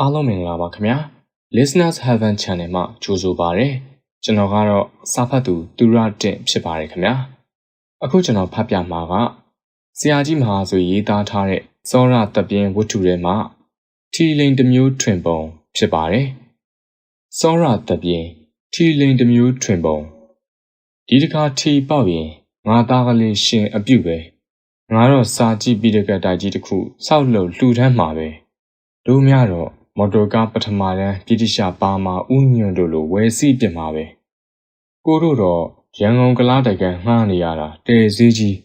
အားလုံးမင်္ဂလာပါခင်ဗျာ Listeners Heaven Channel မှာကြိုဆိုပါရစေကျွန်တော်ကတော့စာဖတ်သူသူရတင့်ဖြစ်ပါတယ်ခင်ဗျာအခုကျွန်တော်ဖတ်ပြမှာကဆရာကြီးမဟာဆိုရေးသားထားတဲ့စောရတပြင်းဝတ္ထုထဲမှာထီလိန်တစ်မျိုးထွင်ပုံဖြစ်ပါတယ်စောရတပြင်းထီလိန်တစ်မျိုးထွင်ပုံဒီတစ်ခါထီပေါက်ရင်ငါသားကလေးရှင်အပြုတ်ပဲငါတော့စာကြည့်ပြီးတဲ့ကတိုက်ကြီးတစ်ခုစောက်လို့လှူထမ်းမှာပဲတို့များတော့ မော်တော်ကားပထမတန်းပြည်တိရှာပါမာဥညွန့်တို့လိုဝယ်စီးပြမှာပဲကိုတို့တော့ရန်ကုန်ကလားတိုက်ကငှားနေရတာတဲစည်းကြီး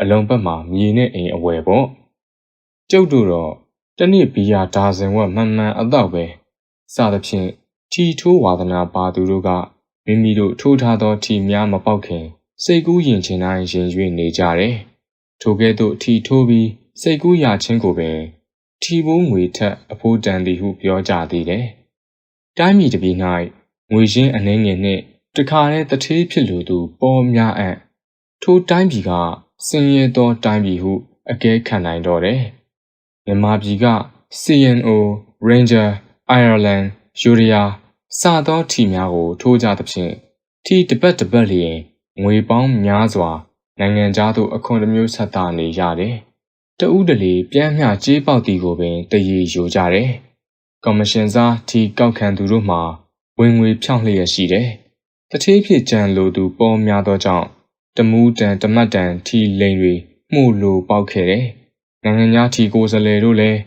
အလုံးပတ်မှာမြေနဲ့အိမ်အဝယ်ပေါ့ကျုပ်တို့တော့တနေ့ဘီယာဒါဇင်ဝက်မှန်မှန်အတော့ပဲစသဖြင့်ထီထိုးဝါသနာပါသူတို့ကမိမိတို့ထိုးထားသောထီများမပေါက်ခင် စိတ်ကူးရင်ချင်တိုင်းရင်ရွေနေကြတယ်ထိုကဲ့သို့ထီထိုးပြီးစိတ်ကူးရခြင်းကိုပင် ထီဘိုးငွေထက်အဖိုးတန်သည်ဟုပြောကြသေးတယ်။တိုင်းပြည်တစ်ပြည်၌ငွေရှင်းအနှင်းငယ်နှင့်တခါတည်းတထေးဖြစ်လိုသူပေါ်များအံ့ထိုတိုင်းပြည်ကစင်ရဲသောတိုင်းပြည်ဟုအကဲခံနိုင်တော့တယ်။မြန်မာပြည်က CNO, Ranger, Ireland, Urea စသောထီများကိုထိုးကြသဖြင့်ထီတပတ်တပတ်လျင်ငွေပေါင်းများစွာနိုင်ငံသားတို့အခွန်တစ်မျိုးဆက်တာနေရတယ်။ တဦးတလေပြမ်းမျှကြေးပေါက်တီကိုပင်တရေယိုကြတယ်။ကော်မရှင်စားထီကောက်ခံသူတို့မှာဝင်ငွေဖြောင့်လျက်ရှိတယ်။တထေးဖြစ်ကြံလိုသူပေါ်များသောကြောင့်တမူးတန်တမတ်တန်ထီလိန်တွေမှုလိုပေါက်ခဲ့တယ်။နိုင်ငံသားထီကိုယ်စားလှယ်တို့လည်း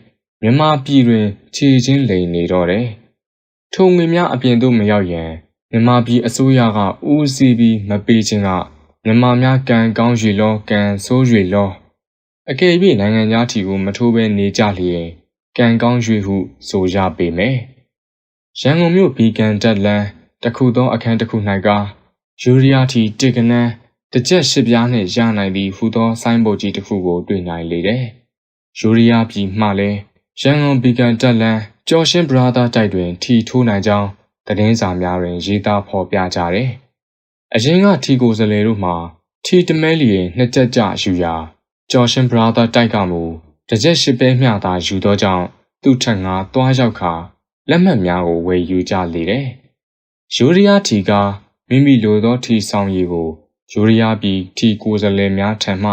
မြန်မာပြည်တွင်ခြေချင်းလိန်နေတော့တယ်။ထုံငွေများအပြင်သို့မရောက်ရန်မြန်မာပြည်အစိုးရကဦးစီးပြီးမပေးခြင်းကမြန်မာများကံကောင်းရွေလောကံဆိုးရွေလော အကယ်၍နိုင်ငံသားထီကိုမထိုးဘဲနေကြလျင်ကံကောင်း၍ဟုဆိုရပေမယ်။ရန်ကုန်မြို့ဘီကန်တက်လန်တခုသောအခန်းတစ်ခု၌ကယူရီးယားထီတစ်ကနန်းတစ်ချက်ရှစ်ပြားနှင့်ရနိုင်သည့်ဟူသောဆိုင်းဘုတ်ကြီးတစ်ခုကိုတွေ့နိုင်လေတယ်။ယူရီးယားပြည်မှလည်းရန်ကုန်ဘီကန်တက်လန်ကျော်ရှင်းဘရာသာတိုက်တွင်ထီထိုးနိုင်ကြောင်းသတင်းစာများတွင်ရေးသားဖော်ပြကြတယ်။အရင်ကထီကိုစလေတို့မှာထီတမဲလျင်နှစ်ကြက်ကြယူရာ ကျော်ရှင်ဘရာသာတိုက်ကမူတစ်ချက်ရှိပဲမျှသာယူသောကြောင့်သူ့ထက်ငါတွားရောက်ခါလက်မှတ်များကိုဝယ်ယူကြလေတယ်။ယူရီးယားထီကမိမိလိုသောထီဆောင်ရည်ကိုယူရီးယားပြည်ထီကိုယ်စားလှယ်များထံမှ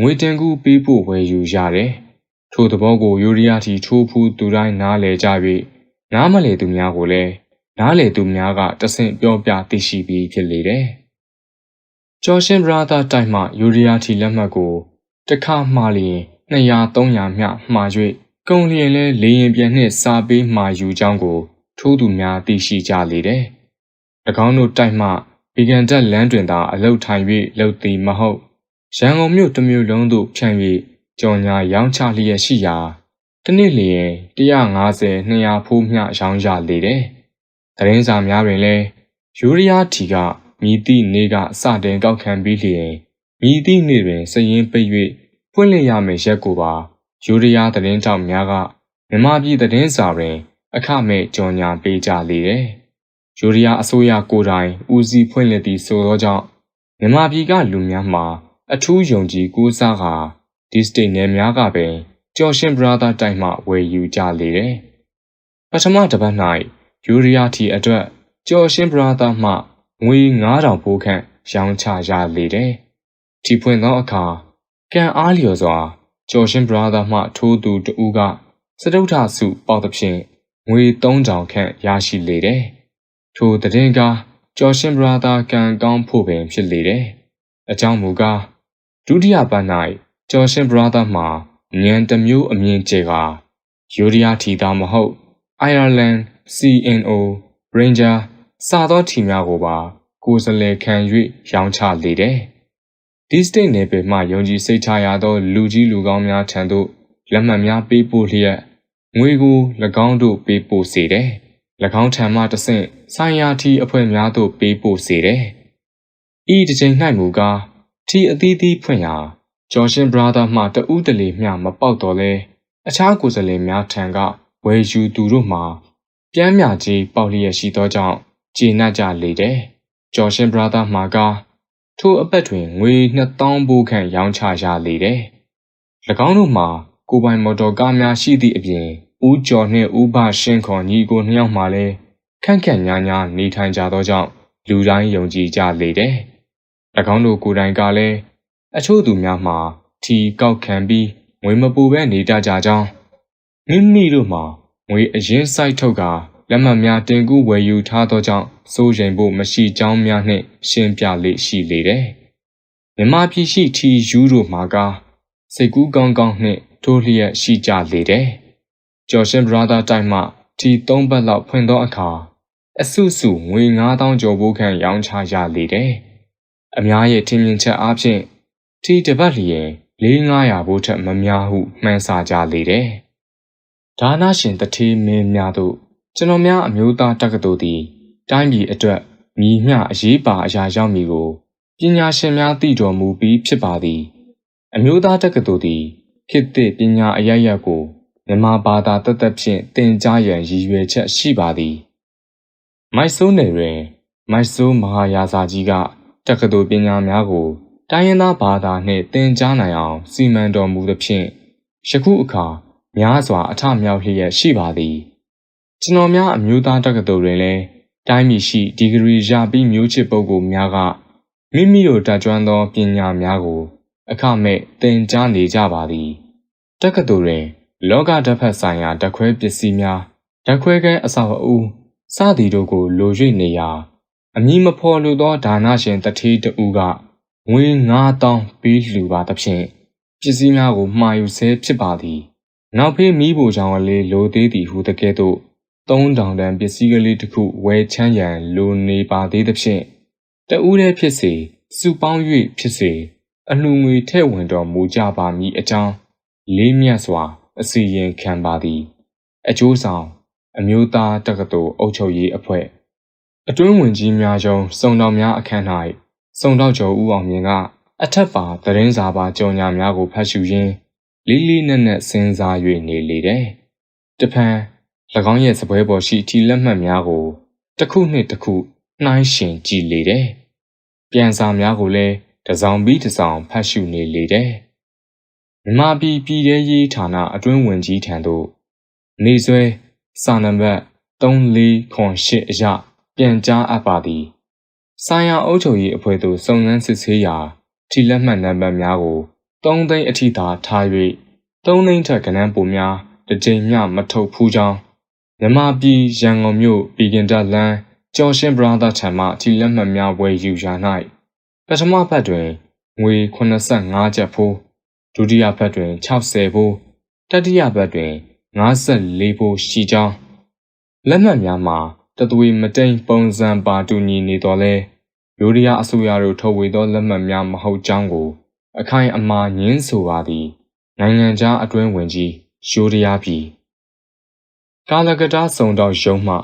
ငွေတင်ကူပေးဖို့ဝယ်ယူရတယ်။ထို့သဘောကိုယူရီးယားထီထိုးဖူးသူတိုင်းနားလည်ကြ၍နားမလည်သူများကိုလည်းနားလည်သူများကတဆင့်ပြောပြသိရှိပြီးဖြစ်လေတယ်။ကျော်ရှင်ဘရာသာတိုက်မှယူရီးယားထီလက်မှတ်ကို တစ်ခါမှားလျင်200 300မျှမှား၍ကုံလျင်လဲလေရင်ပြန်နှင့်စာပေးမှာယူကြောင်းကိုထိုးသူများသိရှိကြလေတယ်။၎င်းတို့တိုက်မှဗီဂန်တက်လမ်းတွင်သာအလုတ်ထိုင်၍လှုပ်သည်မဟုတ်ရန်ကုန်မြို့တစ်မြို့လုံးသို့ဖြန့်၍ကြော်ညာရောင်းချလျက်ရှိရာတနည်းလျင်150 200ဖိုးမျှရောင်းရလေတယ်။သတင်းစာများတွင်လည်းယူရီးယားထီကမြည်သည့်နေ့ကစတင်ကောက်ခံပြီးလျင် မြည်သည့်နေ့တွင်စည်ရင်ပိတ်၍ဖွင့်လှစ်ရမယ့်ရက်ကိုပါယူရီးယားသတင်းတောက်များကမြန်မာပြည်သတင်းစာတွင် အခမဲ့ကြော်ညာပေးကြလေတယ်။ယူရီးယားအစိုးရကိုယ်တိုင်ဦးစီးဖွင့်လှစ်သည့်ဆိုသောကြောင့်မြန်မာပြည်ကလူများမှာအထူးယုံကြည်ကိုးစားကာဒီစတိတ်နယ်များကပင်ကျော်ရှင်ဘရာသာတိုက်မှဝယ်ယူကြလေတယ်။ပထမတစ်ပတ်၌ယူရီးယားထီအတွက်ကျော်ရှင်ဘရာသာမှငွေ9000ဖိုးခန့်ရောင်းချရလေတယ်။ ထီဖွင့်သောအခါကံအားလျော်စွာကျော်ရှင်ဘရာသာမှထိုးသူတဦးကစတုထစုပေါသဖြင့်ငွေ3000ခန့်ရရှိလေတယ်။ထိုတည်င်းကကျော်ရှင်ဘရာသာကံကောင်းဖို့ပင်ဖြစ်လေတယ်။အကြောင်းမူကားဒုတိယပတ်၌ကျော်ရှင်ဘရာသာမှဉာဏ်တစ်မျိုးအမြင်ကျကယူရီးယားထီသားမဟုတ် Ireland CNO Ranger စသောထီများကိုပါကိုယ်စလဲခံ၍ရောင်းချလေတယ်။ ဒီစတိတ်နယ်ပယ်မှယုံကြည်စိတ်ချရသော လူကြီးလူကောင်းများထံသို့လက်မှတ်များပေးပို့လျက်ငွေကို၎င်းတို့ပေးပို့စေတယ်။၎င်းထံမှတဆင့်ဆိုင်ရာထီအဖွဲ့များသို့ပေးပို့စေတယ်။ဤတစ်ချိန်၌မူကားထီအသီးသီးဖွင့်ရာဂျော်ရှင်ဘရာသာမှတဦးတလေမျှမပေါက်တော့လဲအခြားကိုယ်စားလှယ်များထံကဝယ်ယူသူတို့မှာပြမ်းမြကြီးပေါက်လျက်ရှိသောကြောင့်ကျေနပ်ကြလေတယ်။ဂျော်ရှင်ဘရာသာမှာက ထိုအပတ်တွင်ငွေ2000ဘိုးခန့်ရောင်းချရလေတယ်။၎င်းတို့မှာကိုပိုင်မော်တော်ကားများရှိသည့်အပြင်ဦးကျော်နှင့်ဦးဘရှင်းခေါ်ညီကိုနှစ်ယောက်မှလည်းခန့်ခန့်ညာညာနေထိုင်ကြသောကြောင့်လူတိုင်းယုံကြည်ကြလေတယ်။၎င်းတို့ကိုယ်တိုင်ကလည်းအချို့သူများမှာထီကောက်ခံပြီးငွေမပူပဲနေတတ်ကြကြောင်းမိမိတို့မှာငွေအရင်စိုက်ထုတ်က လက်မှတ်များတင်ကူးဝယ်ယူထားသောကြောင့်စိုးရိမ်ဖို့မရှိကြောင်းများနှင့် ရှင်းပြလေရှိလေတယ်။မြမပြည်ရှိထီယူတို့မှာကစိတ်ကူးကောင်းကောင်းနှင့်ထိုးလျက်ရှိကြလေတယ်။ကျော်ရှင်ဘရာသာတိုင်းမှထီ၃ဘတ်လောက်ဖွင့်သောအခါအစုစုငွေ9000ကျော်ဖို့ခန့်ရောင်းချရလေတယ်။အများရဲ့ထင်မြင်ချက်အားဖြင့်ထီတပတ်လျင်4-500ဘိုးထက်မများဟုမှန်းဆကြလေတယ်။ဒါနရှင်တထေးမင်းများတို့ ကျွန်တော်များအမျိုးသားတက္ကသိုလ်သည်တိုင်းပြည်အတွက်မြည်မျှအရေးပါအရာရောက်မည်ကိုပညာရှင်များသိတော်မူပြီးဖြစ်ပါသည် အမျိုးသားတက္ကသိုလ်သည်ခေတ်သစ်ပညာအရရက်ကိုမြန်မာဘာသာတသက်ဖြင့်သင်ကြားရန်ရည်ရွယ်ချက်ရှိပါသည် မိုက်ဆိုးနယ်တွင် မိုက်ဆိုးမဟာယာဇာကြီးကတက္ကသိုလ်ပညာများကိုတိုင်းရင်းသားဘာသာနှင့်သင်ကြားနိုင်အောင်စီမံတော်မူသဖြင့်ယခုအခါများစွာအထမြောက်လျက်ရှိပါသည် ကျွန်တော်များအမျိုးသားတက္ကသိုလ်တွင်လည်းတိုင်းပြည်ရှိဒီဂရီရပြီးမျိုးချစ်ပုဂ္ဂိုလ်များကမိမိတို့တတ်ကျွမ်းသောပညာများကို အခမဲ့သင်ကြားနေကြပါသည်တက္ကသိုလ်တွင် လောကဓာတ်ဖတ်ဆိုင်ရာဓာတ်ခွဲပစ္စည်းများဓာတ်ခွဲကဲအဆောက်အဦစသည်တို့ကိုလို၍နေရာအမည်မဖော်လိုသောဒါနရှင်တထေးတဦးကငွေ9000ပေးလှူပါသဖြင့်ပစ္စည်းများကိုမှာယူဆဲဖြစ်ပါသည် နောက်ဖေးမိဖို့ကြောင့်လေးလိုသေးသည်ဟုတကဲ့သို့ 3000တန်ပစ္စည်းကလေးတစ်ခုဝယ်ချမ်းရန်လိုနေပါသေးသဖြင့်တဦးတည်းဖြစ်စေစုပေါင်း၍ဖြစ်စေအလှငွေထည့်ဝင်တော်မူကြပါမည်အကြောင်းလေးမြတ်စွာ အစီရင်ခံပါသည် အကျိုးဆောင် အမျိုးသားတက္ကသိုလ်အုပ်ချုပ်ရေးအဖွဲ့အတွင်းဝင်ကြီးများယုံစုံတော်များအခမ်း၌စုံတော့ကျော်ဦးအောင်မြင်ကအထက်ပါသတင်းစာပါကြော်ညာများကိုဖတ်ရှုရင်းလေးလေးနက်နက်စဉ်းစား၍နေလေတယ်။တဖန်၎ င်းရဲ့စပွဲပေါ်ရှိထီလက်မှတ်များကိုတစ်ခုနှစ်တစ်ခုနှိုင်းရှင်ကြည့်လေတယ်။ပြန်စာများကိုလည်းတစောင်ပြီးတစောင်ဖတ်ရှုနေလေတယ်။မြမပြည်ပြည်ထဲရေးဌာနအတွင်းဝင်ကြီးထံသို့နေဆွဲစာနံပါတ်3408အရပြန်ကြားအပ်ပါသည်။ဆိုင်ရာအုပ်ချုပ်ရေးအဖွဲ့သို့စုံစမ်းစစ်ဆေးရာထီလက်မှတ်နံပါတ်များကို3သိန်းအထိသာထား၍3သိန်းထက်ကဏ္ဍပုံများတစ်ကြိမ်မျှမထုတ်ဖူးကြောင်း မြန်မာပြည်ရန်ကုန်မြို့ပြည်ကင်တက်လန်းကျော်ရှင်းဘရာသာထံမှထီလက်မှတ်များဝယ်ယူရာ၌ပထမဘက်တွင်ငွေ85ကျပ်ဖိုးဒုတိယဘက်တွင်60ဖိုးတတိယဘက်တွင်54ဖိုးရှိကြောင်းလက်မှတ်များမှာတသွေမတိန်ပုံစံပါတူညီနေတော်လဲရိုဒီယာအစိုးရတို့ထုတ်ဝေသောလက်မှတ်များမဟုတ်ကြောင်းကို အခိုင်အမာညင်းဆိုပါသည်နိုင်ငံခြားအတွင်းဝင်ကြီးရိုဒီယာပြည် ကာလကတားစုံတော့ရုံးမှ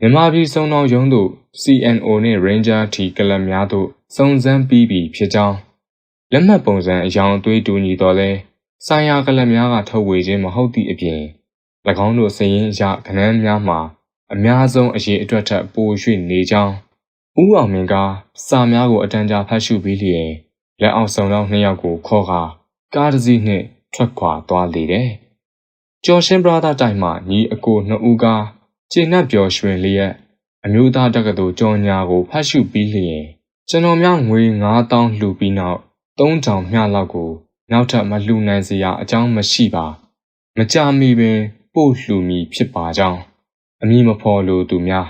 မြန်မာပြည်စုံတော့ရုံးသို့ CNO နှင့် Ranger T ကလပ်များသို့စုံစမ်းပြီးပြီဖြစ်ကြောင်းလက်မှတ်ပုံစံအယောင်အသွေးတူညီတော်လဲဆိုင်ရာကလပ်များကထုတ်ဝေခြင်းမဟုတ်သည့်အပြင်၎င်းတို့စည်ရင်အရခဏန်းများမှာအများဆုံးအရေးအတွက်ထက်ပို၍နေကြောင်းဦးအောင်မင်းကစာများကိုအတန်းကြာဖတ်ရှုပြီးလျင်လက်အောင်ဆောင်တော့နှစ်ယောက်ကိုခေါ်ကာကားတစ်စီးနှင့်ထွက်ခွာသွားလေတယ်။ ကျော်ရှင်းဘရာသာတိုင်မှညီအကိုနှစ်ဦးကကျေနပ်ပျော်ရွှင်လျက်အမျိုးသားတက္ကသိုလ်ကျော်ညာကိုဖတ်ရှုပြီးလျင်ကျွန်တော်များငွေ9000လှူပြီးနောက်3000မျှလောက်ကို နောက်ထပ်မလှူနိုင်စရာအကြောင်းမရှိပါ မကြမီပင်ပို့လှူမည်ဖြစ်ပါကြောင်းအမည်မဖော်လိုသူများ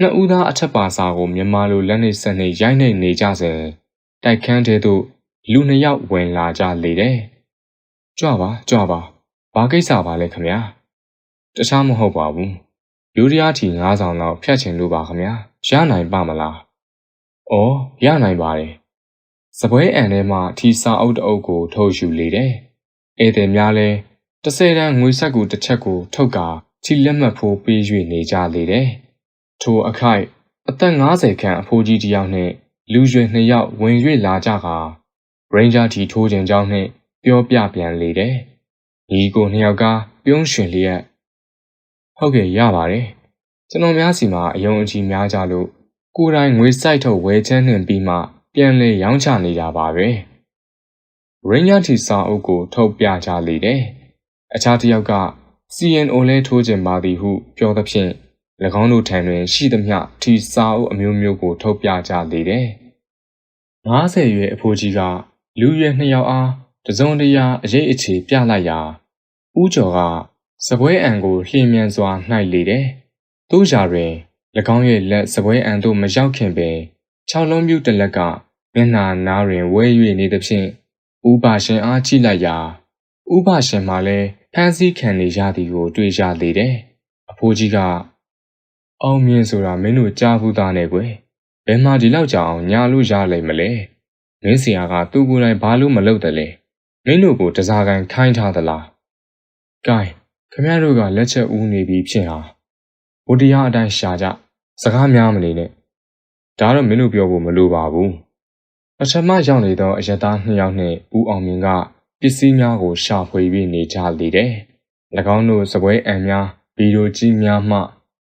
နှစ်ဦးသားအထက်ပါစာကိုမြန်မာလိုလက်နှိပ်ဆက်နှိပ်ရိုက်နှိပ်နေကြစဉ်တိုက်ခန်းထဲသို့လူနှစ်ယောက်ဝင်လာကြလေတယ်။ကြွပါကြွပါ ဘာကိစ္စပါလဲခမညာ။တခြားမဟုတ်ပါဘူး။ယူရီးယားထီ9000လောက်ဖြတ်ချင်လို့ပါခမညာ။ရနိုင်ပါမလား။အော်ရနိုင်ပါတယ်။စပွဲအန်ထဲမှာထီစာအုပ်တအုပ်ကိုထုတ်ယူလေတယ်။ဧည့်သည်များလည်းတစ်ဆယ်တန်းငွေဆက်ကိုတစ်ချက်ကိုထုတ်ကာချီလက်မှတ်ဖိုးပေး၍နေကြလေတယ်။ထိုအခိုက်အသက်50ခန့်အဖိုးကြီးတစ်ယောက်နှင့်လူရွယ်နှစ်ယောက်ဝင်၍လာကြကာရိန်ဂျာတီထိုးခြင်းကြောင်းနှင့်ပြောပြပြန်လေတယ်။ ညီကိုနှစ်ယောက်ကပြုံးရွှင်လျက်ဟုတ်ကဲ့ရပါတယ်။ကျွန်တော်များစီမှာအယုံအကြည်များကြလို့ကိုယ်တိုင်ငွေစိုက်ထုတ်ဝယ်ချမ်းနှင်ပြီးမှပြန်လေရောင်းချနေတာပါပဲ။ရိန်ဂျာတီစာအုပ်ကို ထုတ်ပြကြလေတယ်။အခြားတစ်ယောက်က CNO လဲထိုးကျင်ပါသည်ဟု ပြောသဖြင့်၎င်းတို့ထံတွင်ရှိသမျှထီစာအုပ်အမျိုးမျိုးကို ထုတ်ပြကြလေတယ်။90ရွယ်အဖိုးကြီးကလူရွယ်နှစ်ယောက်အား တစုံတရာအရေးအခြေပြလိုက်ရာဦးကျော်ကစပွဲအံကိုလျင်မြန်စွာနှိုက်လေတယ်။သူ့ရာတွင်၎င်းရဲ့လက်စပွဲအံသို့မရောက်ခင်ပင်၆လုံးပြူတစ်လက်ကမျက်နှာနားတွင်ဝဲ၍နေသဖြင့်ဥပါရှင်အားကြည့်လိုက်ရာဥပါရှင်မှလည်းဖမ်းဆီးခံနေရသည်ကို တွေ့ရလေတယ်။အဖိုးကြီးကအောင်မြင်ဆိုတာမင်းတို့ကြားဘူးသားနဲ့ကွယ်။ဘယ်မှဒီလောက်ကြောင်ညာလို့ရလိမ့်မလဲ။မင်းဆရာကသူ့ကိုယ်တိုင်ဘာလို့မလုပ်တယ်လဲ။ မင်းတို့ကိုတစားကန်ခိုင်းထားသလား။ကဲခမရတို့ကလက်ချက်ဦးနေပြီဖြစ်ဟာ။ဘုတရားအတိုင်းရှာကြစကားများမနေနဲ့။ဒါတော့မင်းတို့ပြောဖို့မလိုပါဘူး။ပထမရောက်နေသောအရသားနှစ်ယောက်နှင့်ဦးအောင်မြင့်ကပစ္စည်းများကိုရှာဖွေပြီးနေကြလေတယ်။၎င်းတို့စပွဲအံများဗီဒီယိုကြီးများမှ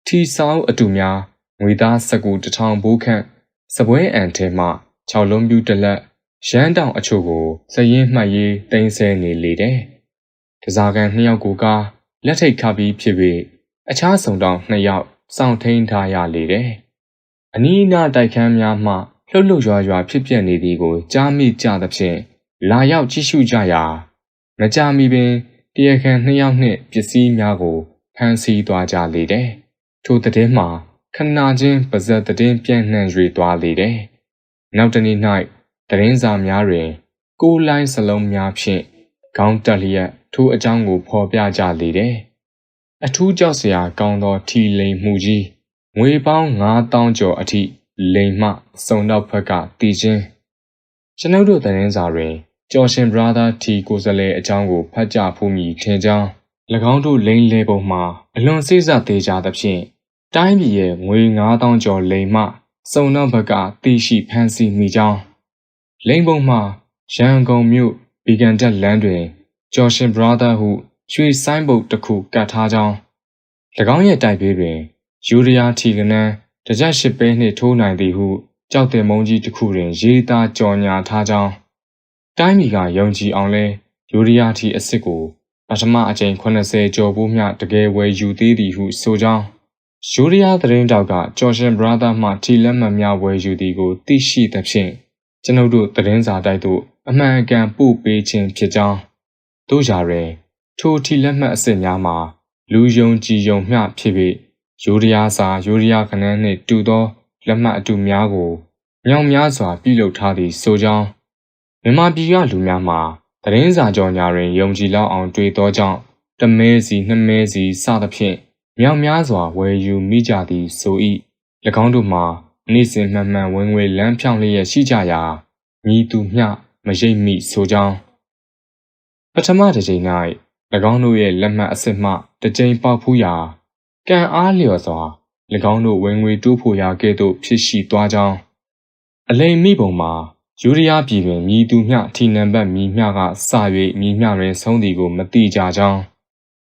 ထီဆောင်အတူများငွေသားစကူတထောင်ဘိုးခန့်စပွဲအံထဲမှ၆လုံးပြူတလက် ရန်တောင်အချို့ကိုစရင်မှတ်ရေးတင်ဆဲနေလေတယ်။တစားကန်နှစ်ယောက်ကိုကလက်ထိတ်ခါပြီးဖြစ်ပြီးအခြားစုံတောင်နှစ်ယောက်စောင့်ထိန်ထားရလေတယ်။အနီးအနားတိုက်ခန်းများမှလှုပ်လှုပ်ရွာရွာဖြစ်ပြနေသည်ကိုကြားမိကြသဖြင့်လာရောက်ကြည့်ရှုကြရာမကြမီပင်တရားခံနှစ်ယောက်နှင့်ပစ္စည်းများကိုဖမ်းဆီးသွားကြလေတယ်။ထိုတဲ့မှာခဏချင်းပါဇက်တဲ့ပြန့်နှံ့၍သွားလေတယ်။နောက်တနေ့၌ တရင်စာများတွင် ကိုလိုင်းစလုံးများဖြင့်ခေါင်းတက်လျက်ထိုအကြောင်းကိုဖော်ပြကြလေတယ်။အထူးကြောက်စရာကောင်းသောထီလိမ်မှုကြီးငွေပေါင်း9000ကျော်အထိလိမ်မှစုံတော့ဘက်ကတည်ခြင်းကျွန်ုပ်တို့သတင်းစာတွင်ကျော်ရှင် brother T ကိုစလဲအကြောင်းကိုဖတ်ကြားဖူးမိထင်ကြောင်း၎င်းတို့လိန်လေပုံမှာအလွန်စိတ်ဆက်သေးကြသဖြင့်တိုင်းပြည်ရဲ့ငွေ9000ကျော်လိန်မှစုံတော့ဘက်ကသိရှိဖန်ဆီးမိကြောင်း လိန်ပုံမှာရန်ကုန်မြို့ဗီဂန်တက်လမ်းတွင်ကျော်ရှင် brother ဟုရွှေဆိုင်းဘုတ်တစ်ခုကတ်ထားကြောင်း၎င်းရဲ့တိုက်ပေးတွင်ယူရီးယားထီကနန်းတကြက်ရှိပဲနှင့်ထိုးနိုင်သည်ဟုကြောက်တဲ့မုံကြီးတစ်ခုတွင်ရေးသားကြော်ညာထားကြောင်းတိုင်းပြည်ကယုံကြည်အောင်လဲယူရီးယားထီအစ်စ်ကိုပထမအကြိမ်80ကျော်ဖို့မျှတကယ်ဝယ်ယူသေးသည်ဟုဆိုကြောင်းယူရီးယားသတင်းတောက်ကကျော်ရှင်ဘရာသာမှထီလက်မှတ်များဝယ်ယူသည်ကိုသိရှိသဖြင့် ကျွန်ုပ်တို့သတင်းစာတိုက်သို့အမှန်အကန်ပို့ပေးခြင်းဖြစ်ကြောင်းတို့ကြတွင်ထိုထီလက်မှတ်အစ်စ်များမှာလူယုံကြည်ယုံမျှဖြစ်ပြီးယူရီးယားစာယူရီးယားခနန်းနှင့်တူသောလက်မှတ်အတူများကိုမြောင်များစွာပြုလုပ်ထားသည့်ဆိုကြောင်းမြန်မာပြည်ကလူများမှာသတင်းစာကြော်ညာတွင်ယုံကြည်လောက်အောင်တွေ့သောကြောင့်တမဲစီနှစ်မဲစီစသဖြင့်မြောင်များစွာဝယ်ယူမိကြသည်ဆို၏၎င်းတို့မှာ နေ့စဉ်မှန်မှန်ဝင်ငွေလမ်းဖြောင်းလျက်ရှိကြရာမြည်သူမျှမရိပ်မိဆိုကြောင်းပထမတစ်ချိန်၌၎င်းတို့ရဲ့လက်မှတ်အစစ်မှတစ်ကြိမ်ပေါက်ဖူးရာကံအားလျော်စွာ၎င်းတို့ဝင်ငွေတိုးဖို့ရာကဲ့သို့ဖြစ်ရှိသွားကြောင်းအလိမ်မိပုံမှာယူရီးယားပြည်တွင်မြည်သူမျှထီနံပါတ်မြည်မျှကစ၍မြည်မျှတွင်ဆုံးသည်ကိုမတိကြကြောင်း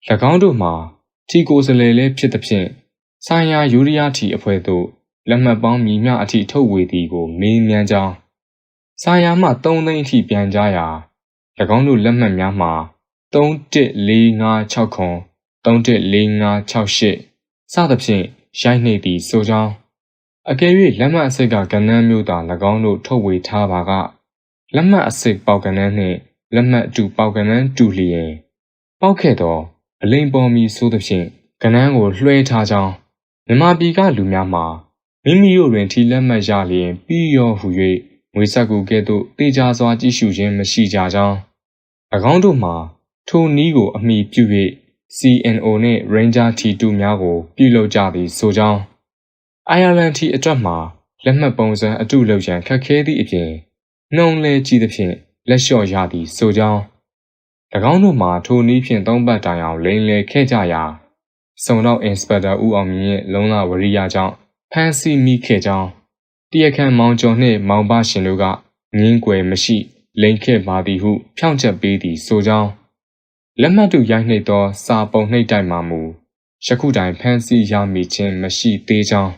၎င်းတို့မှာထီကိုစလဲလဲဖြစ်သဖြင့်ဆိုင်ရာယူရီးယားထီအဖွဲ့သို့ လက်မှတ်ပေါင်းမြည်မျှအထိထုတ်ဝေသည်ကိုမေးမြန်းကြောင်းဆိုင်ရာမှ3သိန်းအထိပြန်ကြားရာ၎င်းတို့လက်မှတ်များမှာ314569ခွန်314568စသဖြင့်ရိုက်နှိပ်သည်ဆိုကြောင်းအကယ်၍လက်မှတ်အစစ်ကကဏ္ဍမျိုးသာ၎င်းတို့ထုတ်ဝေထားပါကလက်မှတ်အစစ်ပေါက်ကဏ္ဍနှင့်လက်မှတ်အတူပေါက်ကဏ္ဍတူလျင်ပေါက်ခဲ့သောအလိမ်ပေါ်မီဆိုသဖြင့်ကဏ္ဍကိုလွှဲထားကြောင်းမြန်မာပြည်ကလူများမှာ မိမိတို့တွင်ထီလက်မှတ်ရလျင်ပြီးရောဟု၍ငွေဆက်ကူကဲ့သို့တေချာစွာကြည့်ရှုခြင်းမရှိကြကြောင်း၎င်းတို့မှာထိုနည်းကိုအမိပြု၍ CNO နှင့် Ranger T2 များကို ပြုလုပ်ကြသည်ဆိုကြောင်းအိုင်ယာလန်ထီအတွက်မှာလက်မှတ်ပုံစံအတုလောက်ရန်ခက်ခဲသည့်အပြင်နှုံလဲကြည့်သဖြင့်လက်လျှော့ရသည်ဆိုကြောင်း၎င်းတို့မှာထိုနည်းဖြင့်သုံးပတ်တိုင်အောင်လိန်လည်ခဲ့ကြရာစုံတော့အင်စပက်တာဦးအောင်မြင့်ရဲ့လုံလဝရိယကြောင့် ဖမ်းဆီးမိခဲ့ကြောင်းတရားခံမောင်ကျော်နှင့်မောင်ပရှင်တို့ကငင်းကွယ်မရှိလိန်ခဲ့ပါသည်ဟု ဖြောင့်ချက်ပေးသည်ဆိုကြောင်းလက်မှတ်တူရိုက်နှိပ်သော စာပုံနှိပ်တိုက်မှမူယခုတိုင်ဖမ်းဆီးရမိခြင်းမရှိသေးကြောင်း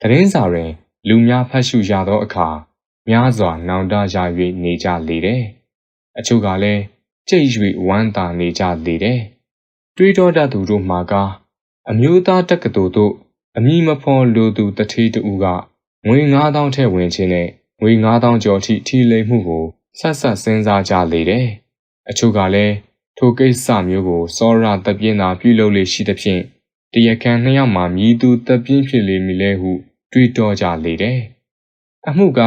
သတင်းစာတွင် လူများဖတ်ရှုရသောအခါများစွာနောင်တရ၍နေကြလေတယ်။အချို့ကလည်းကြိတ်၍ဝမ်းသာနေကြလေတယ်။တွေးတောတတ်သူတို့မှာကအမျိုးသားတက္ကသိုလ်တို့ အမည်မဖော်လိုသူတထေးတူကငွေ9000ထဲဝင်ခြင်းနဲ့ငွေ9000ကျော်ထိထိလိမ့်မှုကိုဆက်ဆက်စဉ်းစားကြလေတယ်။အချို့ကလည်းထိုကိစ္စမျိုးကိုစောရတပြင်းသာပြုလုပ်လေရှိသဖြင့်တရခန်နှစ်ယောက်မှမြည်သူတပြင်းဖြစ်လေမည်လဲဟု တွေးတောကြလေတယ်။အမှုက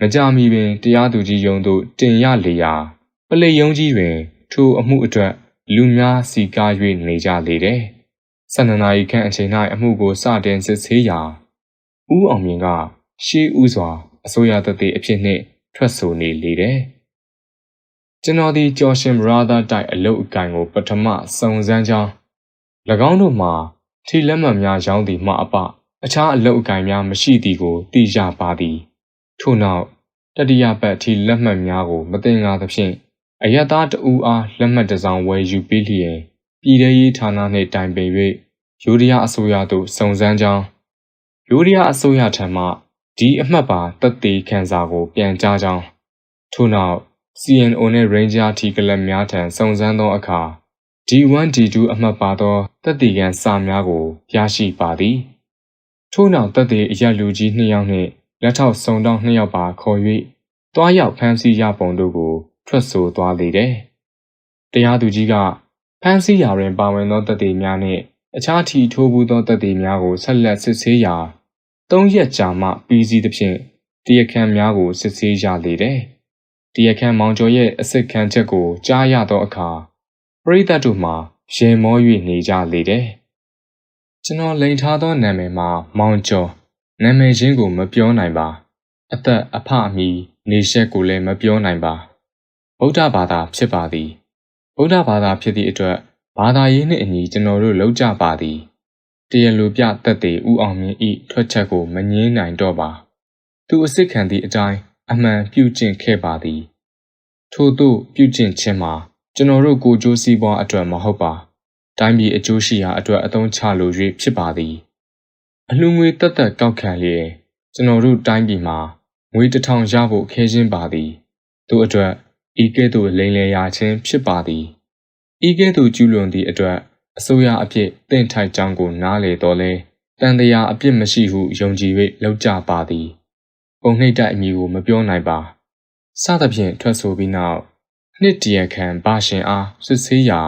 မကြမီပင်တရားသူကြီးယုံသို့တင်ရလေရာပလိယုံကြီးတွင် ထိုအမှုအတွက်လူများစီကား၍နေကြလေတယ်။ ၁၂နာရီခန့်အချိန်၌အမှုကိုစတင်စစ်ဆေးရာဦးအောင်မြင့်ကရှေးဦးစွာအစိုးရတသက်အဖြစ်နှင့်ထွက်ဆိုနေလေတယ်။ကျွန်တော်ဒီကျော်ရှင်ဘရာသာတိုက်အလုတ်အကင်ကို ပထမစုံစမ်းကြောင်း၎င်းတို့မှာထီလက်မှတ်များရောင်းသည်မှအပအခြားအလုတ်အကင်များမရှိသည်ကိုသိကြပါသည်။ထို့နောက်တတိယပတ်ထီလက်မှတ်များကို မတင်ကားသဖြင့်အယက်သားတဦးအားလက်မှတ်တစ်စောင်ဝယ်ယူပြီးလျင် ပြည်ထရေးဌာနနှင့်တိုင်ပင်၍ယူရီးယားအစိုးရသို့စုံစမ်းကြောင်းယူရီးယားအစိုးရထံမှဒီအမှတ်ပါတက်သေးခန်းစာကို ပြန်ကြားကြောင်းထို့နောက် CNO နဲ့ Ranger ထီကလပ်များထံစုံစမ်းသောအခါ D1 D2 အမှတ်ပါသောတက်သေးခန်းစာများကိုရရှိပါသည်ထို့နောက်တက်သေးအရက်လူကြီး2ယောက်နှင့်လက်ထောက်စုံတောင်း2ယောက်ပါခေါ်၍တွားရောက်ဖမ်းဆီးရပုံတို့ကို ထွက်ဆိုသွားလေတယ်။တရားသူကြီးက ဖမ်းဆီးရာတွင်ပါဝင်သောတပ်တွေများနှင့်အခြားထီထိုးဘူးသောတပ်တွေများကိုဆက်လက်စစ်ဆေးရာသုံးရက်ကြာမှပြီးစီးသဖြင့်တရားခံများကိုစစ်ဆေးရလေတယ်။တရားခံမောင်ကျော်ရဲ့အစစ်ခံချက်ကိုကြားရသောအခါပရိသတ်တို့မှရင်မော၍နေကြလေတယ်။ကျွန်တော်လိန်ထားသောနာမည်မှာမောင်ကျော်နာမည်ချင်းကိုမပြောနိုင်ပါ။အသက်အဖအမီနေဆက်ကိုလည်းမပြောနိုင်ပါဗုဒ္ဓဘာသာဖြစ်ပါသည် ဗုဒ္ဓဘာသာဖြစ်သည့်အတွက်ဘာသာရေးနှင့်အညီကျွန်တော်တို့လောက်ကြပါသည်တရလူပြတက်သေးဥအောင်မြင့်ဤထွက်ချက်ကိုမငင်းနိုင်တော့ပါသူအစ်စ်ခံသည့်အတိုင်းအမှန်ပြုကျင့်ခဲ့ပါသည်ထို့သို့ပြုကျင့်ခြင်းမှာကျွန်တော်တို့ကိုကြိုးစည်းပွားအတွက်မဟုတ်ပါတိုင်းပြည်အကျိုးရှိရာအတွက်အသုံးချလို၍ဖြစ်ပါသည်အလှငွေတက်တက်ကောက်ခံလျင်ကျွန်တော်တို့တိုင်းပြည်မှာငွေတထောင်ရဖို့ခဲချင်းပါသည်တို့အတွက် ဤကဲ့သို့လိမ်လည်ရခြင်းဖြစ်ပါသည်ဤကဲ့သို့ကျူးလွန်သည့်အတွက်အစိုးရအဖြစ်တင့်ထိုက်ကြောင်းကိုနားလေတော်လဲတန်တရားအပြစ်မရှိဟုယုံကြည်၍လောက်ကြပါသည်ပုံနှိပ်တဲ့အမည်ကိုမပြောနိုင်ပါစသဖြင့်ထွက်ဆိုပြီးနောက်နှစ်တရခံဘာရှင်အားစစ်ဆေးရာ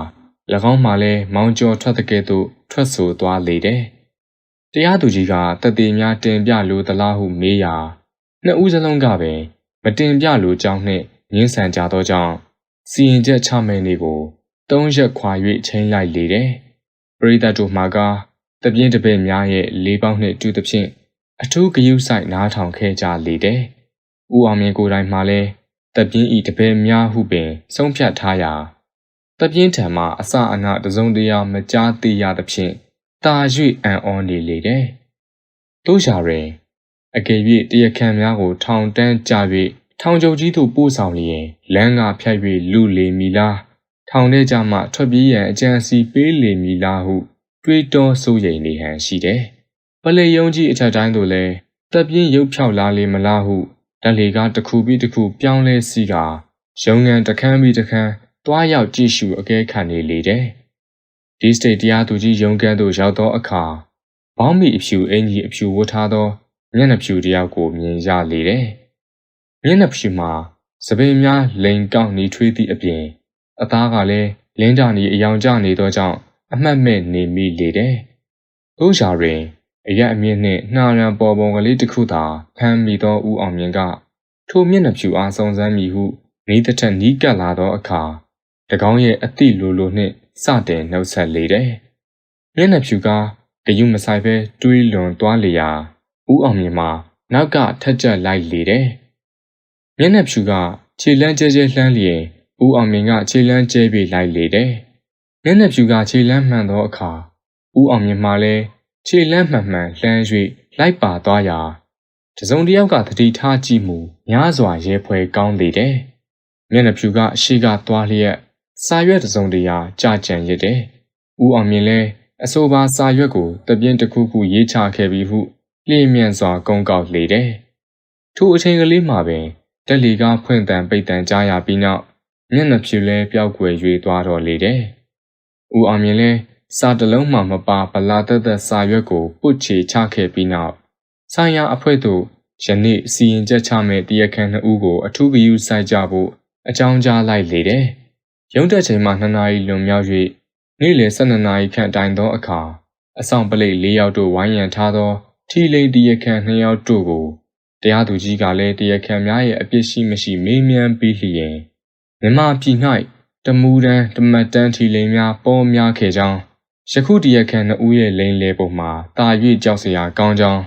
၎င်းမှလည်းမောင်ကျော်ထွက်တဲ့ကဲ့သို့ထွက်ဆိုသွားလေတယ်တရားသူကြီးကတသေးများတင်ပြလိုသလားဟုမေးရာနှစ်ဦးစလုံးကပင်မတင်ပြလိုကြောင်းနှင့် ငင်းဆန်ကြသောကြောင့်စီရင်ချက်ချမိန်တွေကိုသုံးရက်ခွာ၍ချိန်လိုက်လေတယ်။ပရိသတ်တို့မှာကတပြင်းတပည့်များရဲ့လေးပေါင်းနှင့်တူသဖြင့်အထူးဂရုစိုက်နားထောင်ခဲ့ကြလေတယ်။ဦးအောင်မြင့်ကိုယ်တိုင်မှလည်းတပြင်းဤတပည့်များဟုပင်ဆုံးဖြတ်ထားရာတပြင်းထံမှအစအနတစုံတရာမကြားသိရသဖြင့်တာ၍အံ့ဩနေလေတယ်။တို့ရှာတွင်အကယ်၍တရခံများကိုထောင်တန်းကြ၍ ထောင်ချုပ်ကြီးသို့ပို့ဆောင်လျင်လမ်းကဖြတ်၍လူလေမီလားထောင်ထဲကြမှထွက်ပြေးရန်အကြံစီပေးလေမီလားဟုတွေးတောစိုးရိမ်နေဟန်ရှိတယ်။ပလေယုံကြီးအထက်တိုင်းသို့လည်းတပ်ပြင်းရုပ်ဖြောက်လာလေမလားဟုဓာတ်လေကတစ်ခုပြီးတစ်ခုပြောင်းလဲစီကရုံငံတခန်းပြီးတခန်းတွားရောက်ကြည့်ရှုအကဲခံနေလေတယ်။ဒီစတိတ်တရားသူကြီးရုံကန်သို့ရောက်သောအခါဘောင်းမီအဖြူအင်ကြီးအဖြူဝတ်ထားသောမျက်နှာဖြူတယောက်ကိုမြင်ရလေတယ်။ မျက်နှာဖြူမှာစပင်များလိန်ကောက်နေထွေးသည့်အပြင်အသားကလည်းလင်းကြနေအယောင်ကျနေသောကြောင့်အမှတ်မဲ့နေမိလေတယ်။ဥရှာတွင်အရက်အမြင့်နှင့်နှာရန်ပေါ်ပုံကလေးတစ်ခုသာဖမ်းမိသောဦးအောင်မြင့်ကထိုမျက်နှာဖြူအားစုံစမ်းမိဟုနီးတစ်ထက်နီးကပ်လာသောအခါတကောင်းရဲ့အသည့်လိုလိုနှင့်စတင်နှုတ်ဆက်လေတယ်။မျက်နှာဖြူကဂယုမဆိုင်ပဲတွေးလွန်သွားလျာဦးအောင်မြင့်မှာနောက်ကထက်ကျက်လိုက်လေတယ်။ မျက်နှာဖြူကခြေလန်းကျဲကျဲလှမ်းလျင်ဦးအောင်မင်းကခြေလန်းကျဲပြီးလိုက်လေတယ်။မျက်နှာဖြူကခြေလန်းမှန်သောအခါဦးအောင်မြင့်မှလည်းခြေလန်းမှန်မှန်လှမ်း၍လိုက်ပါသွားရာတစုံတစ်ယောက်ကတတိထားကြည့်မှုများစွာရဲဖွဲကောင်းလေတယ်။မျက်နှာဖြူကအရှိကသွားလျက်စာရွက်တစုံတရာကြာကြံရစ်တယ်။ဦးအောင်မြင့်လည်းအဆိုပါစာရွက်ကိုတပြင်းတစ်ခုခုရေးချခဲ့ပြီးဟုလျင်မြန်စွာကုန်းကောက်လေတယ်။ထိုအချိန်ကလေးမှာပင် တက်လီကဖွင့်တန်ပိတ်တန်ကြားရပြီးနောက်မျက်နှာဖြူလဲပျောက်ကွယ်၍သွားတော်လေတယ်ဦးအောင်မြင်လဲစာတလုံးမှမပါဗလာတက်သက်စာရွက်ကိုပုတ်ချေချခဲ့ပြီးနောက်ဆိုင်ရာအဖွဲ့သို့ယနေ့စီရင်ချက်ချမဲ့တရားခံနှစ်ဦးကိုအထူးဂရုစိုက်ကြဖို့အကြောင်းကြားလိုက်လေတယ်။ရုံးတက်ချိန်မှ2နာရီလွန်မြောက်၍နေ့လယ်12နာရီခန့်တိုင်သောအခါအဆောင်ပလိတ်၄ယောက်တို့ဝိုင်းရန်ထားသောထီလိန်တရားခံ2ယောက်တို့ကို တရားသူကြီးကလည်းတရားခံများရဲ့အပြစ်ရှိမရှိမေးမြန်းပြီးလျင်မြမပြည်၌တမူတန်းတမတ်တန်းထီလိန်များပေါ်များခဲ့ကြောင်းယခုတရားခံနှစ်ဦးရဲ့လိန်လေပုံမှာတာ၍ကြောက်စရာကောင်းကြောင်း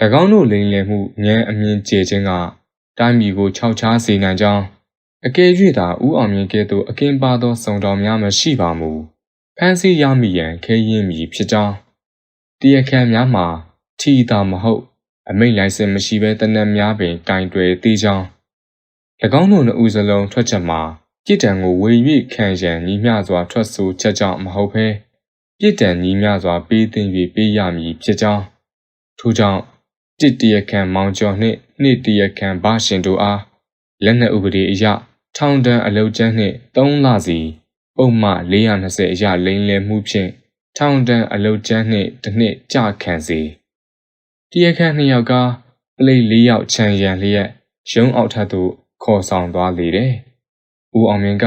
၎င်းတို့လိန်လည်မှုဉာဏ်အမြင်ကျခြင်းကတိုင်းပြည်ကိုခြောက်ခြားစေနိုင်ကြောင်းအကယ်၍သာဥအောင်မြင်ကဲ့သို့အကင်းပါသောစုံတော်များမရှိပါမူဖန်ဆီးရမိရန်ခဲရင်မည်ဖြစ်ကြောင်းတရားခံများမှာထီတာမဟုတ် အမိတ်လိုင်စင်မရှိဘဲတနက်များပင်ကင်တွယ်သေးကြောင်း၎င်းတို့နှစ်ဦးစလုံးထွက်ချက်မှာပြစ်ဒဏ်ကိုဝေ၍ခံရန်ညီမျှစွာထွက်ဆိုချက်ကြောင့်မဟုတ်ဘဲပြစ်ဒဏ်ညီမျှစွာပေးသင့်၍ပေးရမည်ဖြစ်ကြောင်းထို့ကြောင့်တစ်တရခံမောင်ကျော်နှင့်နှစ်တရခံဗရှင်တို့အားလက်နက်ဥပဒေအရထောင်ဒဏ်အလုတ်ကျန်းနှင့်3လစီပုံမှ420အရလိမ်လည်မှုဖြင့်ထောင်ဒဏ်အလုတ်ကျန်းနှင့်တစ်နှစ်ကြာခံစေ တရားခံနှစ်ယောက်ကပလိတ်၄ယောက်ခြံရံလျက်ရုံးအောက်ထပ်သို့ခေါ်ဆောင်သွားလေတယ်။ဦးအောင်မြင်က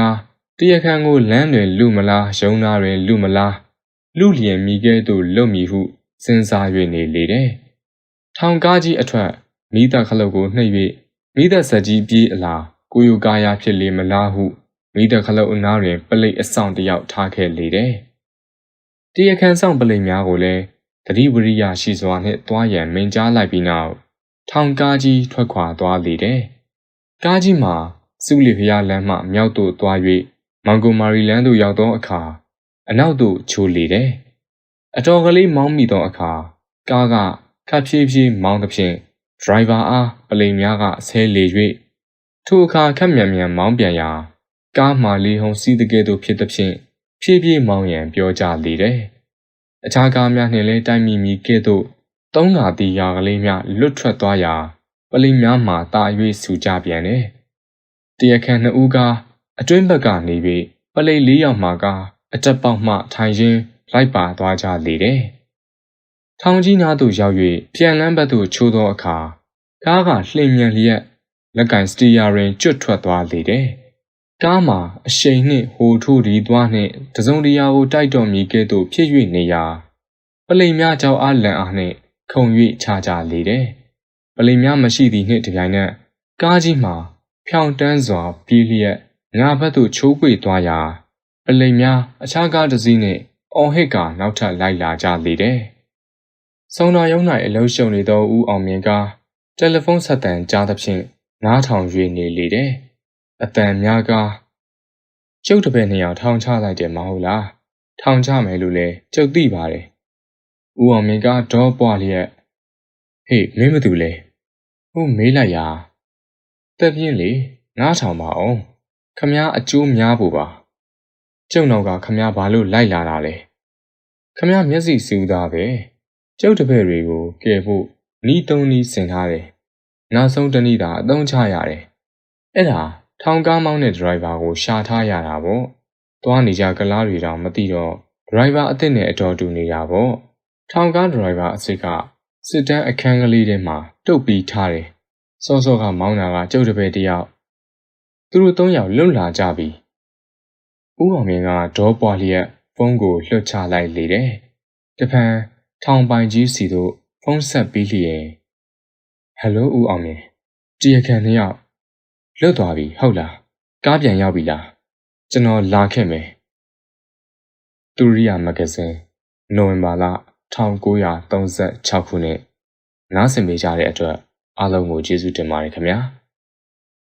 တရားခံကိုလမ်းတွင်လူမလားရုံးသားတွင်လူမလားလူလျင်မိကဲ့သို့လွတ်မည်ဟုစဉ်းစား၍နေလေတယ်။ထောင်ကားကြီးအထွက်မိသားခလုတ်ကိုနှိပ်၍မိသားဆက်ကြီးပြေးအလားကိုယုကာယာဖြစ်လေမလားဟုမိသားခလုတ်အနားတွင်ပလိတ်အဆောင်တယောက်ထားခဲ့လေတယ်။တရားခံဆောင်ပလိတ်များကိုလည်း တတိဝရိယရှိစွာနှင့်တွားရန်မိန်ကြားလိုက်ပြီးနောက်ထောင်ကားကြီးထွက်ခွာသွားလေတယ်။ကားကြီးမှာစုလီဖျားလမ်းမှမြောက်သို့သွား၍မောင်ကိုမာရီလန်းသို့ရောက်သောအခါအနောက်သို့ချိုးလေတယ်။အတော်ကလေးမောင်းမိသောအခါကားကခပ်ဖြည်းဖြည်းမောင်းသဖြင့်ဒရိုင်ဘာအားပလိန်များကဆဲလေ၍ထိုအခါခက်မြန်မြန်မောင်းပြန်ရာကားမှလေဟုံစီးတကယ်သို့ဖြစ်သဖြင့်ဖြည်းဖြည်းမောင်းရန်ပြောကြလေတယ်။ အခြားကားများနှင့်လည်းတိုက်မိမိကဲ့သို့သုံးငါတီရာကလေးများလွတ်ထွက်သွားရာပလိများမှတာ၍ဆူကြပြန်တယ်။တရခန်နှစ်ဦးကအတွင်းဘက်ကနေပြီးပလိလေးယောက်မှကအတက်ပေါက်မှထိုင်ရင်းလိုက်ပါသွားကြလေတယ်။ထောင်ကြီးနားသို့ရောက်၍ပြန်လန်းဘက်သို့ချိုးသောအခါကားကလှိမ်မြန်လျက်လက်ကင်စတီယာရင်ကျွတ်ထွက်သွားလေတယ်။ ကားမှာအရှိန်နှင့်ဟိုထိုးဒီသွားနှင့်တစုံတရာကိုတိုက်တော်မူကဲ့သို့ဖြစ်၍နေရာပလိမ်များကြောက်အားလန့်အားနှင့်ခုံ၍ခြားကြလေတယ်။ပလိမ်များမရှိသည့်နှင့်တပြိုင်နက်ကားကြီးမှာဖြောင်တန်းစွာပြေးလျက်ငါဘက်သို့ချိုးကွေသွားရာပလိမ်များအခြားကားတစ်စီးနှင့်အော်ဟစ်ကနောက်ထပ်လိုက်လာကြလေတယ်။စုံတော်ရုံး၌အလုံးရှုံနေသောဦးအောင်မြင်ကတယ်လီဖုန်းဆက်တန်ကြားသဖြင့်နားထောင်၍နေလေတယ်။ အတန်များကားကျုပ်တပည့်နှစ်ယောက်ထောင်ချလိုက်တယ်မဟုတ်လားထောင်ချမယ်လို့လဲကျုပ်သိပါတယ်ဦးအောင်မင်းကဒေါပွားလျက်ဟေးမင်းမသူလဲဟုတ်မေးလိုက်ရာတက်ပြင်းလေနားထောင်ပါအောင်ခမားအကျိုးများဖို့ပါကျုံတော့ကခမားဘာလို့လိုက်လာတာလဲခမားမျက်စိစူးသားပဲကျုပ်တပည့်တွေကိုကယ်ဖို့နီးသုံးနီးဆင်ထားတယ်နောက်ဆုံးတနည်းသာအသုံးချရတယ်အဲ့ဒါ ထောင်ကားမောင်းတဲ့ဒရိုင်ဘာကိုရှာထားရတာပေါ့။သွားနေကြကလားတွေတောင်မသိတော့ဒရိုင်ဘာအစ်စ်နဲ့အတော်တူနေတာပေါ့။ထောင်ကားဒရိုင်ဘာအစ်စ်ကစစ်တမ်းအခန်းကလေးထဲမှာတုတ်ပြီးထားတယ်။စောစောကမောင်းတာကကျုပ်တပည့်တယောက်။သူတို့သုံးယောက်လွတ်လာကြပြီ။ဦးအောင်မြင်ကဒေါပွားလျက်ဖုန်းကိုလွှတ်ချလိုက်လေတယ်။တဖန်ထောင်ပိုင်ကြီးစီတို့ဖုန်းဆက်ပြီးလျင်ဟယ်လိုဦးအောင်မြင်တရခံနှစ်ယောက် လွတ်သွားပြီဟုတ်လားကားပြန်ရောက်ပြီလားကျွန်တော်လာခဲ့မယ်တူရိယာမဂ္ဂဇင်းနိုဝင်ဘာလ1936ခုနှစ်နားဆင်ပေးကြတဲ့အတွက်အားလုံးကိုကျေးဇူးတင်ပါတယ်ခင်ဗျာ။